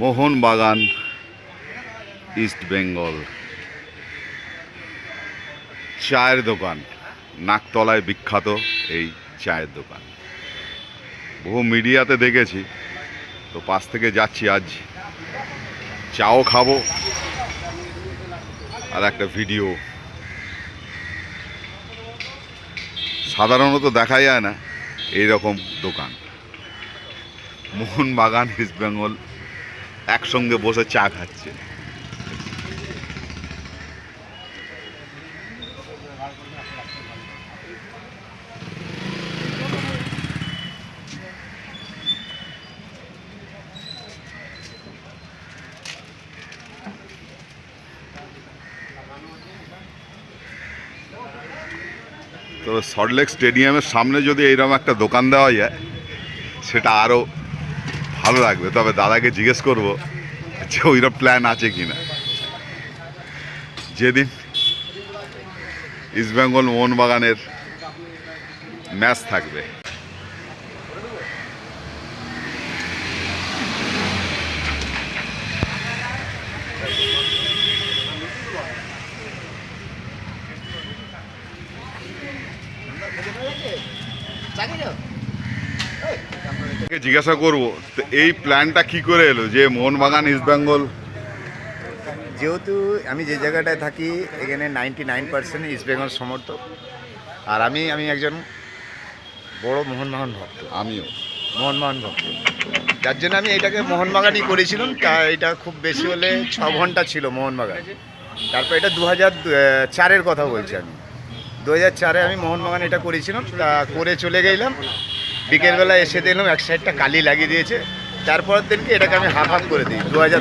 Mohun Bagan, east Bengal. চায়ের দোকান, নাকতলায় বিখ্যাত এই চায়ের দোকান। বহু মিডিয়াতে দেখেছি, তো পাশ থেকে যাচ্ছি আজ। চাও খাব, আর একটা ভিডিও। সাধারণত দেখা যায় না এই রকম দোকান। মোহনবাগান, ইস্ট বেঙ্গল একসঙ্গে বসে চা খাচ্ছে। তো সল্টলেক স্টেডিয়ামের সামনে যদি এইরকম একটা দোকান দেওয়া যায়, সেটা আরও ভালো লাগবে, তবে দাদাকে জিজ্ঞেস করব যে ওইরকম প্ল্যান আছে কি না যেদিন ইস্টবেঙ্গল মোহনবাগানের ম্যাচ থাকবে জিজ্ঞাসা করব এই প্ল্যানটা কি করে এলো? যে মোহনবাগান ইস্টবেঙ্গল যেহেতু আমি যে জায়গাটায় থাকি এখানে নাইনটি নাইন পার্সেন্ট ইস্টবেঙ্গল সমর্থক। আর আমি আমি একজন বড় মোহনবাগান ভক্ত। আমিও। মোহনবাগান ভক্ত। যার জন্য আমি এটাকে মোহনবাগানই করেছিলাম। তা এটা খুব বেশি হলে ছ ঘণ্টা ছিল মোহনবাগান। তারপর এটা দু হাজার চারের কথা বলছি আমি। দু হাজার চারে আমি মোহনবাগান এটা করেছিলাম। তা করে চলে গেলাম। বিকেলবেলা এসে দেখলাম এক সাইডটা কালি লাগিয়ে দিয়েছে। তারপরের দিনকে এটাকে আমি হাফ হাফ করে দিই। দু হাজার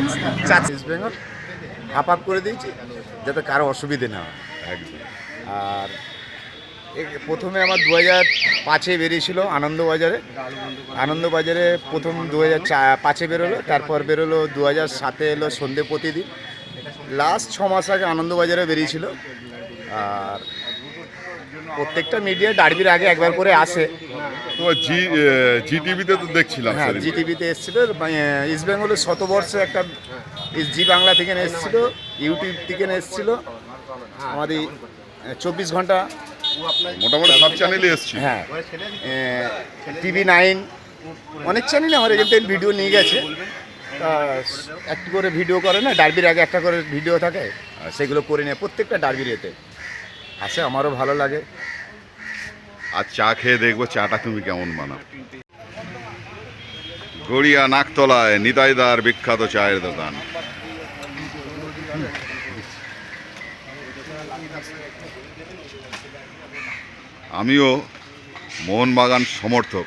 চার ইস্ট বেঙ্গল হাফ হাফ করে দিয়েছি যাতে কারও অসুবিধে না হয়। একদম। আর প্রথমে আমার দু হাজার পাঁচে বেরিয়েছিল আনন্দবাজারে। আনন্দবাজারে প্রথম দু হাজার পাঁচে বেরোলো তারপর বেরোলো দু হাজার সাতে এলো সন্ধে প্রতিদিন। লাস্ট ছ মাস আগে আনন্দবাজারে বেরিয়েছিল। আর প্রত্যেকটা মিডিয়া ডার্বির আগে একবার করে আসে। তোমার জি জি টিভিতে তো দেখছিলাম হ্যাঁ এসেছিল ইস্ট বেঙ্গলের শতবর্ষে একটা জি বাংলা থেকে এসেছিল ইউটিউব থেকে এসেছিল। আমাদের চব্বিশ ঘণ্টা মোটামুটি সব এসছি হ্যাঁ টিভি নাইন অনেক চ্যানেলে আমার এখান থেকে ভিডিও নিয়ে গেছে। একটু করে ভিডিও করে না ডার্বির আগে একটা করে ভিডিও থাকে সেগুলো করে নিয়ে প্রত্যেকটা ডার্বির এতে। আসে আমারও ভালো লাগে। আর চা খেয়ে দেখব চাটা তুমি কেমন বানাও। গড়িয়া নাকতলায় নিতাইদার বিখ্যাত চায়ের দোকান। আমিও মোহনবাগান সমর্থক।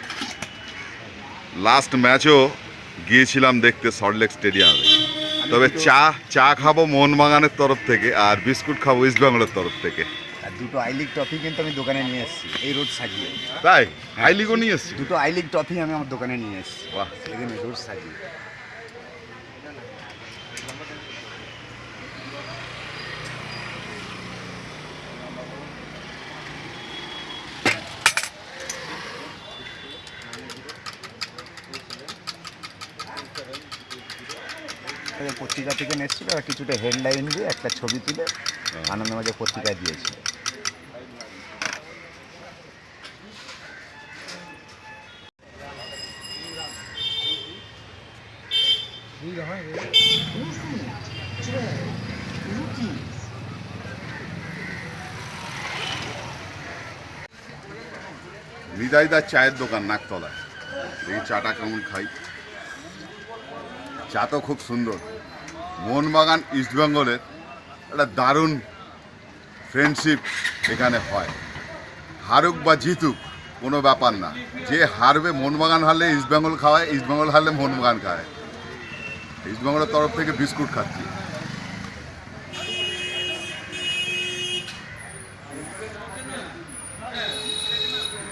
লাস্ট ম্যাচও গিয়েছিলাম দেখতে সল্টলেক স্টেডিয়ামে তবে চা চা খাব মোহনবাগানের তরফ থেকে আর বিস্কুট খাব ইস্ট বেঙ্গলের তরফ থেকে। দুটো আই লিগ ট্রফি কিন্তু আমি দোকানে নিয়ে এসেছি এই রোড সাজিয়ে। তাই? হাইলিগো নিয়ে এসছি? দুটো আই লিগ ট্রফি আমি আমার দোকানে নিয়ে এসেছি। বাহ। এখানে রোড সাজিয়ে। পত্রিকা থেকে আর কিছুটা হেডলাইন দিয়ে একটা ছবি তুলে আনন্দবাজার পত্রিকায় দিয়েছিল হৃদয়দার চায়ের দোকান নাকতলায় এই চাটা কেমন খাই চা তো খুব সুন্দর মোহনবাগান ইস্টবেঙ্গলের একটা দারুণ ফ্রেন্ডশিপ এখানে হয় হারুক বা জিতুক কোনো ব্যাপার না যে হারবে মোহনবাগান হারলে ইস্টবেঙ্গল খাওয়ায় ইস্টবেঙ্গল হারলে মোহনবাগান খায় ইস্টবাংলার তরফ থেকে বিস্কুট খাচ্ছি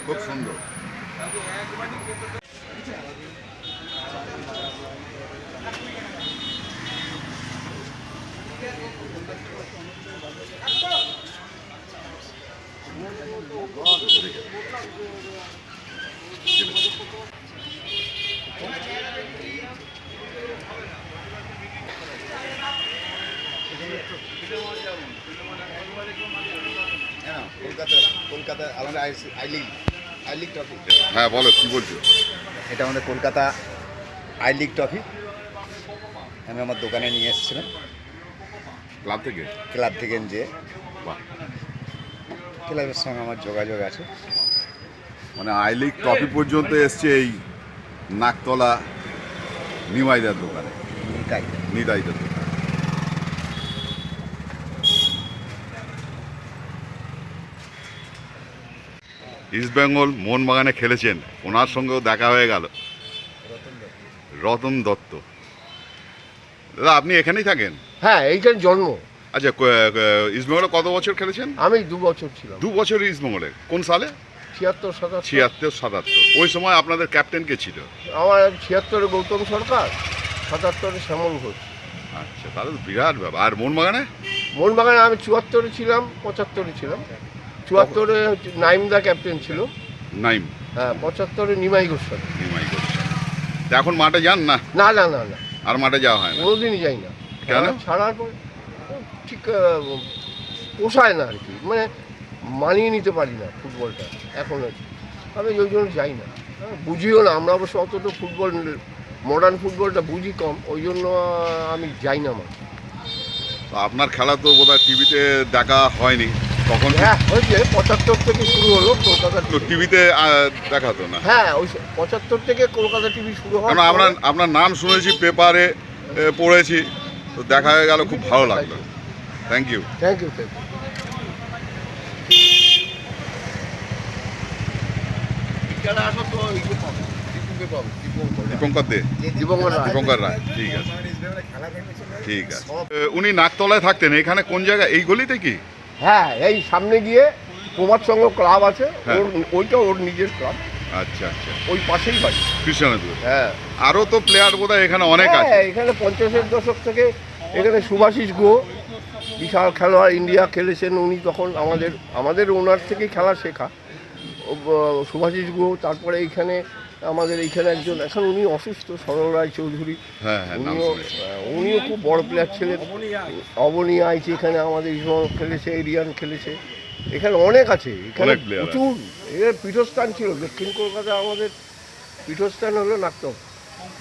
খুব সুন্দর Thank you. কলকাতা কলকাতা আমাদের I league I league trophy. হ্যাঁ বলো কি বলছো? এটা আমাদের কলকাতা আই লিগ ট্রফি। আমি আমার দোকানে নিয়ে এসেছিলাম। ক্লাব থেকে? ক্লাব থেকে যে ক্লাবের সঙ্গে আমার যোগাযোগ আছে। মানে আই লিগ ট্রফি পর্যন্ত এসছে এই নাকতলা নিমাইদার দোকানে। তাই নিতাইদার দোকানে। ইস্টবেঙ্গল মোহনবাগানে খেলেছেন। ওনার সঙ্গেও দেখা হয়ে গেল। রতন দত্ত। দাদা আপনি এখানেই থাকেন? হ্যাঁ এইখানে জন্ম। আচ্ছা ইস্টবেঙ্গলে কত বছর খেলেছেন? আমি দু বছর ছিলাম। দু বছর ইস্টবেঙ্গলে কোন সালে? ছিয়াত্তর সাতাত্তর। ছিয়াত্তর সাতাত্তর। ওই সময় আপনাদের ক্যাপ্টেন কে ছিল? আমার ছিয়াত্তরে গৌতম সরকার সাতাত্তরে শ্যামল ঘোষ। আচ্ছা তাহলে বিরাট ব্যাপার। আর মোহনবাগানে মোহনবাগানে আমি চুয়াত্তরে ছিলাম পঁচাত্তরে ছিলাম। চুয়াত্তরে নাইমদা ক্যাপ্টেন ছিল। নাইম। হ্যাঁ পঁচাত্তরে নিমাই গোস্বামী নিমাই করছে তা এখন মাঠে যান না? না না না না। আর মাঠে যাওয়া হয় না? কোনোদিনই যাই না। কেন? ছাড়ার পর ঠিক পোষায় না আর কি। মানে মানিয়ে নিতে পারি না ফুটবলটা এখন আর। আমি ওই জন্য যাই না। হ্যাঁ, বুঝিও না আমরা অবশ্য অতটা ফুটবল মডার্ন ফুটবলটা বুঝি কম ওই জন্য আমি যাই না আমার আপনার খেলা তো বোধহয় টিভিতে দেখা হয়নি। তখন কি- হ্যাঁ হয়েছে পঁচাত্তর থেকে শুরু হলো কলকাতা তো টিভিতে দেখাতো না হ্যাঁ ওই পঁচাত্তর থেকে কলকাতা টিভি শুরু হয় কারণ আপনার আপনার নাম শুনেছি পেপারে পড়েছি তো দেখা হয়ে গেল খুব ভালো লাগল thank you thank you thank you Dipankar Dey Dipankar Roy. ঠিক আছে ঠিক আছে উনি নাকতলায় থাকতেন এখানে কোন জায়গায় এই গলিতে কি হ্যাঁ এই সামনে গিয়ে কুমার সংঘ ক্লাব আছে হ্যাঁ। ওর ওইটা ওর নিজের ক্লাব। আচ্ছা আচ্ছা। ওই পাশেই বাড়ি। কৃষ্ণনগর। হ্যাঁ। আরও তো প্লেয়ার বোধহয় এখানে অনেক আছে। হ্যাঁ এখানে পঞ্চাশের দশক থেকে এখানে সুভাষিস গো বিশাল খেলোয়াড় ইন্ডিয়া খেলেছেন উনি তখন আমাদের আমাদের ওনার থেকেই খেলা শেখা। সুভাষিস গো তারপরে এইখানে আমাদের এইখানে একজন এখন উনি অসুস্থ সরল রায় চৌধুরী। হ্যাঁ হ্যাঁ উনিও উনিও খুব বড় প্লেয়ার ছিলেন। অবনী আইছে এখানে আমাদের ইসমল খেলেছে এরিয়ান খেলেছে। এখানে অনেক আছে এখানে প্রচুর। এখানে পীঠস্থান ছিল দক্ষিণ কলকাতায় আমাদের পীঠস্থান হলো নাটক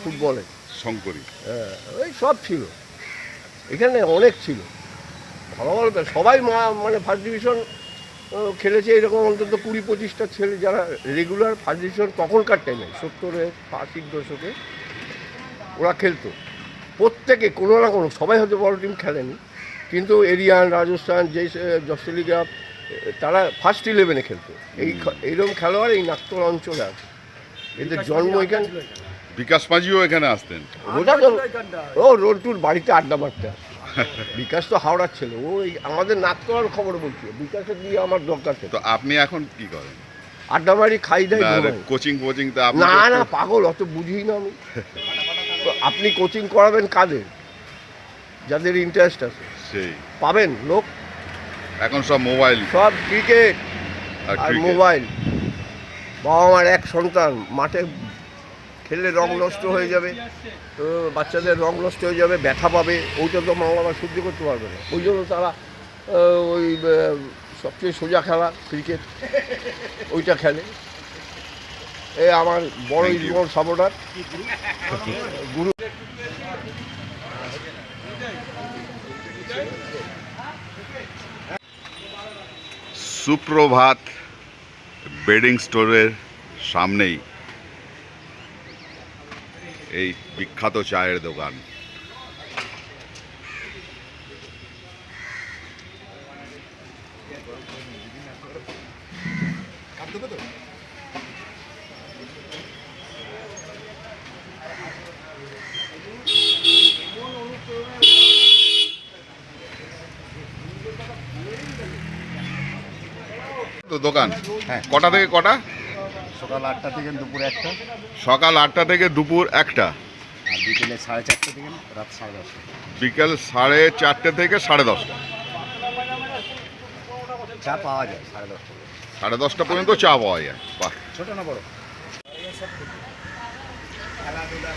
ফুটবলে। শঙ্করী। হ্যাঁ ওই সব ছিল। এখানে অনেক ছিল। ভালো ভালো সবাই মানে ফার্স্ট ডিভিশন খেলেছে এরকম অন্তত কুড়ি পঁচিশটা ছেলে যারা রেগুলার ফার্স্ট ডিভিশন তখনকার টাইমে সত্তরের আশির দশকে ওরা খেলতো। প্রত্যেকে কোনো না কোনো সবাই হয়তো বড় টিম খেলেনি কিন্তু এরিয়ান রাজস্থান যে জসলিগা তারা ফার্স্ট ইলেভেনে খেলতো। এই এইরকম খেলোয়াড় এই নাগতল অঞ্চলে আছে। এদের জন্ম এখানে বিকাশ মাঝিও এখানে আসতেন। ও রন্টুর বাড়িতে আড্ডা মারতে আসে। বিকাশ তো হাওড়ার ছেলে ও এই আমাদের নাকতলার খবর বলছে বিকাশের দিয়ে আমার দরকার ছিল। তো আপনি এখন কি করেন? আড্ডা মারি খাই দেয়। কোচিং কোচিং তো আপনি না না পাগল অত বুঝি না আমি। তো আপনি কোচিং করাবেন কাদের যাদের ইন্টারেস্ট আছে। সেই। পাবেন লোক। এখন সব মোবাইল সব ক্রিকেট আর আর মোবাইল বাবা মার এক সন্তান মাঠে খেললে রং নষ্ট হয়ে যাবে। তো বাচ্চাদের রং নষ্ট হয়ে যাবে ব্যথা পাবে ওইটা তো মা বাবা সহ্য করতে পারবে না। ওই জন্য তারা ওই সবচেয়ে সোজা খেলা ক্রিকেট ওইটা খেলে। এ আমার বড়. ইসমল সাপোর্টার গুরু। সুপ্রভাত বেডিং স্টোরের সামনেই এই বিখ্যাত চায়ের দোকান। তো দোকান? হ্যাঁ। কটা থেকে কটা? সকাল আটটা থেকে দুপুর একটা। সকাল আটটা থেকে দুপুর একটা। আর বিকেলে সাড়ে চারটে থেকে রাত সাড়ে দশটা। বিকেল সাড়ে চারটে থেকে সাড়ে দশটা। চা পাওয়া যায় সাড়ে দশটা সাড়ে দশটা পর্যন্ত চা পাওয়া যায় বাহ। ছোট না বড়? খেলাধুলা